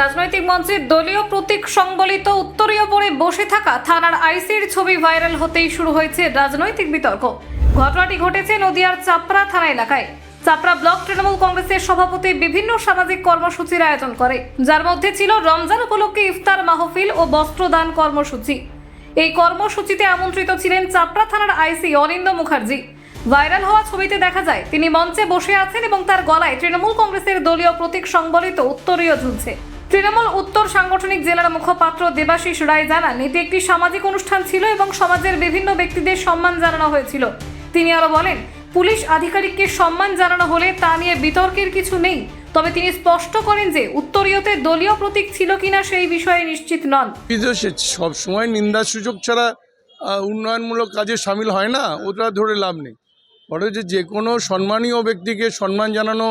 রাজনৈতিক মঞ্চে দলীয় প্রতীক সংবলিত উত্তরীয় পরে বসে থাকা থানার আইসির ছবি ভাইরাল হতেই শুরু হয়েছে রাজনৈতিক বিতর্ক। ঘটনাটি ঘটেছে নদিয়ার চাপড়া থানা এলাকায়। চাপড়া ব্লক তৃণমূল কংগ্রেসের সভাপতি বিভিন্ন সামাজিক কর্মসূচির আয়োজন করে। যার মধ্যে ছিল রমজান উপলক্ষে ইফতার মাহফিল ও বস্ত্রদান কর্মসূচি। এই কর্মসূচিতে আমন্ত্রিত ছিলেন চাপড়া থানার আইসি অনিন্দ মুখার্জি। ভাইরাল হওয়া ছবিতে দেখা যায়, তিনি মঞ্চে বসে আছেন এবং তার গলায় তৃণমূল কংগ্রেসের দলীয় প্রতীক সংবলিত উত্তরীয় ঝুলছে। তৃণমূল উত্তর সাংগঠনিক জেলার মুখপাত্র দেবাশিস রায় জানান, এটি একটি সামাজিক অনুষ্ঠান ছিল এবং সমাজের বিভিন্ন ব্যক্তিদের সম্মান জানানো হয়েছিল। তিনি আরও বলেন, পুলিশ আধিকারিককে সম্মান জানানো হলে তা নিয়ে বিতর্কের কিছু নেই, তবে তিনি স্পষ্ট করেন যে উত্তরীয়তে দলীয় প্রতীক ছিল কিনা সেই বিষয়ে নিশ্চিত নন। সব সময় নিন্দার সুযোগ ছাড়া উন্নয়নমূলক কাজে সামিল হয় না, ওটা ধরে লাভ নেই। বরঞ্চ যে কোনো সম্মানীয় ব্যক্তিকে সম্মান জানানো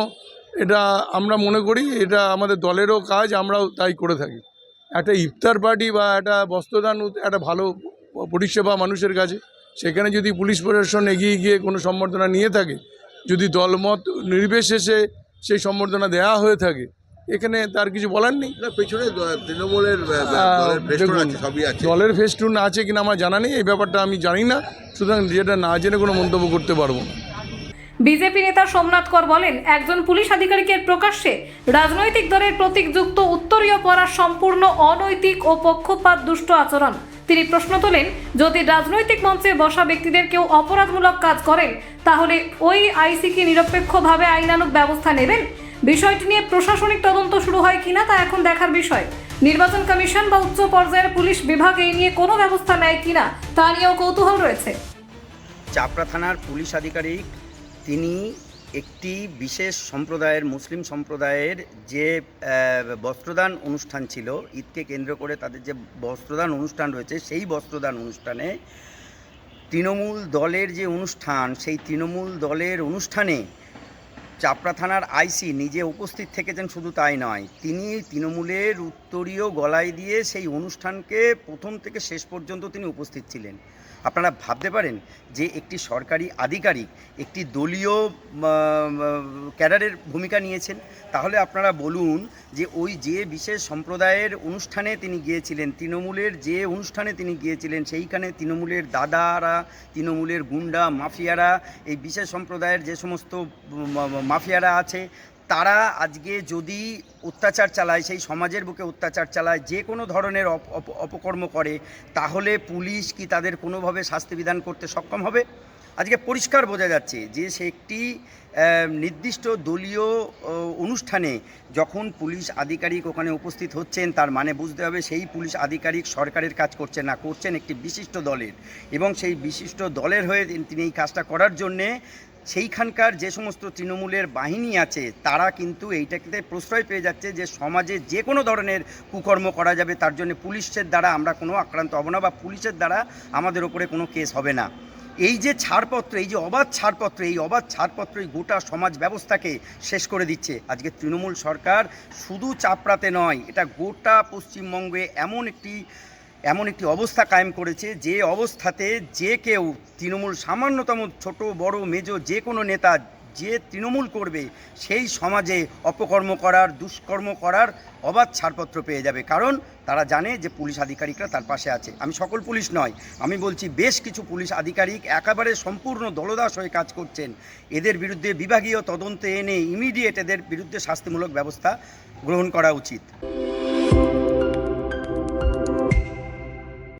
এটা আমরা মনে করি এটা আমাদের দলেরও কাজ আমরাও তাই করে থাকি। একটা ইফতার পার্টি বা একটা বস্ত্রদান একটা ভালো পরিষেবা মানুষের কাছে সেখানে যদি পুলিশ প্রশাসন এগিয়ে গিয়ে কোনো সম্বর্ধনা নিয়ে থাকে যদি দলমত নির্বিশেষে সেই সম্বর্ধনা দেওয়া হয়ে থাকে এখানে তার কিছু বলার নেই। পেছনে তৃণমূলের দলের ফেস্টুন আছে কিনা আমার জানা নেই এই ব্যাপারটা আমি জানি না সুতরাং যেটা না জেনে কোনো মন্তব্য করতে পারব না। বিজেপি নেতা সোমনাথ কর বলেন, একজন পুলিশ আধিকারিকের প্রকাশ্যে রাজনৈতিক দলের প্রতীকযুক্ত উত্তরীয় পড়া সম্পূর্ণ অনৈতিক ও পক্ষপাত দুষ্ট আচরণ। তিনি প্রশ্ন তোলেন, যদি রাজনৈতিক মঞ্চে বসা ব্যক্তিদের কেউ অপরাধমূলক কাজ করেন, তাহলে ওই আইসি কি নিরপেক্ষভাবে আইনানুগ ব্যবস্থা নেবেন? বিষয়টি নিয়ে প্রশাসনিক তদন্ত শুরু হয় কিনা তা এখন দেখার বিষয়। নির্বাচন কমিশন বা উচ্চ পর্যায়ের পুলিশ বিভাগ এই নিয়ে কোনো ব্যবস্থা নেয় কিনা তা নিয়েও কৌতূহল রয়েছে। চাপড়া থানার পুলিশ আধিকারিক তিনি একটি বিশেষ সম্প্রদায়ের, মুসলিম সম্প্রদায়ের যে বস্ত্রদান অনুষ্ঠান ছিল, ঈদকে কেন্দ্র করে তাদের যে বস্ত্রদান অনুষ্ঠান রয়েছে, সেই বস্ত্রদান অনুষ্ঠানে তৃণমূল দলের যে অনুষ্ঠান, সেই তৃণমূল দলের অনুষ্ঠানে চাপড়া থানার আইসি নিজে উপস্থিত থেকেছেন শুধু তাই নয়, তিনি তৃণমূলের উত্তরীয় গলায় দিয়ে সেই অনুষ্ঠানকে প্রথম থেকে শেষ পর্যন্ত তিনি উপস্থিত ছিলেন। আপনারা ভাবতে পারেন যে একটি সরকারি আধিকারিক একটি দলীয় ক্যাডারের ভূমিকা নিয়েছেন। তাহলে আপনারা বলুন যে ওই যে বিশেষ সম্প্রদায়ের অনুষ্ঠানে তিনি গিয়েছিলেন, তৃণমূলের যে অনুষ্ঠানে তিনি গিয়েছিলেন, সেইখানে তৃণমূলের দাদারা, তৃণমূলের গুন্ডা, মাফিয়ারা, এই বিশেষ সম্প্রদায়ের যে সমস্ত মাফিয়ারা আছে, তারা আজকে যদি অত্যাচার চালায়, সেই সমাজের বুকে অত্যাচার চালায়, যে কোনো ধরনের অপ- অপ- অপকর্ম করে, তাহলে পুলিশ কি তাদের কোনোভাবে শাস্তি বিধান করতে সক্ষম হবে? আজকে পরিষ্কার বোঝা যাচ্ছে যে সে একটি নির্দিষ্ট দলীয় অনুষ্ঠানে যখন পুলিশ আধিকারিক ওখানে উপস্থিত হচ্ছেন, তার মানে বুঝতে হবে সেই পুলিশ আধিকারিক সরকারের কাজ করছেন না, করছেন একটি বিশিষ্ট দলের। এবং সেই বিশিষ্ট দলের হয়ে তিনি এই কাজটা করার জন্যে সেইখানকার যে সমস্ত তৃণমূলের বাহিনী আছে, তারা কিন্তু এইটাকে প্রশ্রয় পেয়ে যাচ্ছে যে সমাজে যে কোনো ধরনের কুকর্ম করা যাবে, তার জন্য পুলিশের দ্বারা আমরা কোনো আক্রান্ত হব না বা পুলিশের দ্বারা আমাদের ওপরে কোনো কেস হবে না। এই যে ছাড়পত্র, এই যে অবাধ ছাড়পত্র, এই অবাধ ছাড়পত্র এই গোটা সমাজ ব্যবস্থাকে শেষ করে দিচ্ছে। আজকে তৃণমূল সরকার শুধু চাপড়াতে নয়, এটা গোটা পশ্চিমবঙ্গে এমন একটি এমন একটি অবস্থা কায়েম করেছে যে অবস্থাতে যে কেউ তৃণমূল, সামান্যতম ছোট, বড়, মেজ, যে কোনো নেতা যে তৃণমূল করবে, সেই সমাজে অপকর্ম করার, দুষ্কর্ম করার অবাধ ছাড়পত্র পেয়ে যাবে। কারণ তারা জানে যে পুলিশ আধিকারিকরা তার পাশে আছে। আমি সকল পুলিশ নয়, আমি বলছি বেশ কিছু পুলিশ আধিকারিক একেবারে সম্পূর্ণ দলদাস হয়ে কাজ করছেন। এদের বিরুদ্ধে বিভাগীয় তদন্তে এনে ইমিডিয়েট এদের বিরুদ্ধে শাস্তিমূলক ব্যবস্থা গ্রহণ করা উচিত।